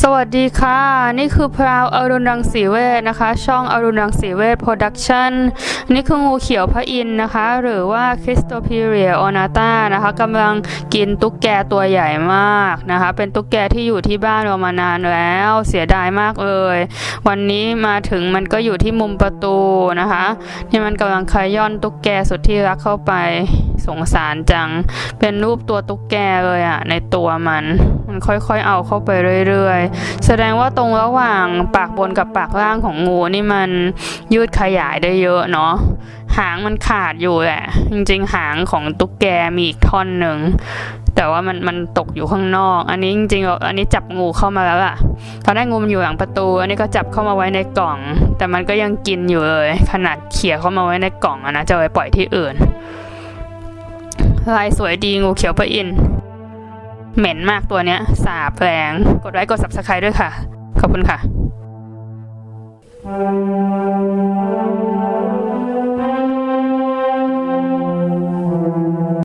สวัสดีค่ะ นี่คือพราวอารุณรังสีเวทนะคะ ช่องอรุณรังสีเวทโปรดักชั่นนี่คืองูเขียวพระอินนะคะ หรือว่าคริสโตพีเรียออนาตานะคะกำลังกินตุ๊กแกตัวใหญ่มากนะคะ เป็นตุ๊กแกที่อยู่ที่บ้านเรามานานแล้วเสียดายมากเลย วันนี้มาถึงมันก็อยู่ที่มุมประตูนะคะที่มันกำลังขย้อนตุ๊กแกสุดที่รักเข้าไป สงสารจัง เป็นรูปตัวตุ๊กแกเลยอะในตัวมัน มันค่อยๆเอาเข้าไปเรื่อยๆ แสดงว่าตรงระหว่างปากบนกับปากล่างของงูนี่มันยืดขยายได้เยอะเนาะหางมันขาดอยู่แหละ จริงๆ หางของตุ๊กแกมีอีกท่อนหนึ่ง แต่ว่ามันมันตกอยู่ข้างนอก อันนี้จริงๆ อันนี้จับงูเข้ามาแล้วล่ะ ตอนแรกงูมันอยู่หลังประตู อันนี้ก็จับเข้ามาไว้ในกล่อง แต่มันก็ยังกินอยู่เลย ขนาดเขี่ยเข้ามาไว้ในกล่องอะนะจะไปปล่อยที่อื่น ลายสวยดีงูเขียวพระอิน เหม็นมากตัวเนี้ย สาบแรง กดไลค์กด subscribe ด้วยค่ะ ขอบคุณค่ะ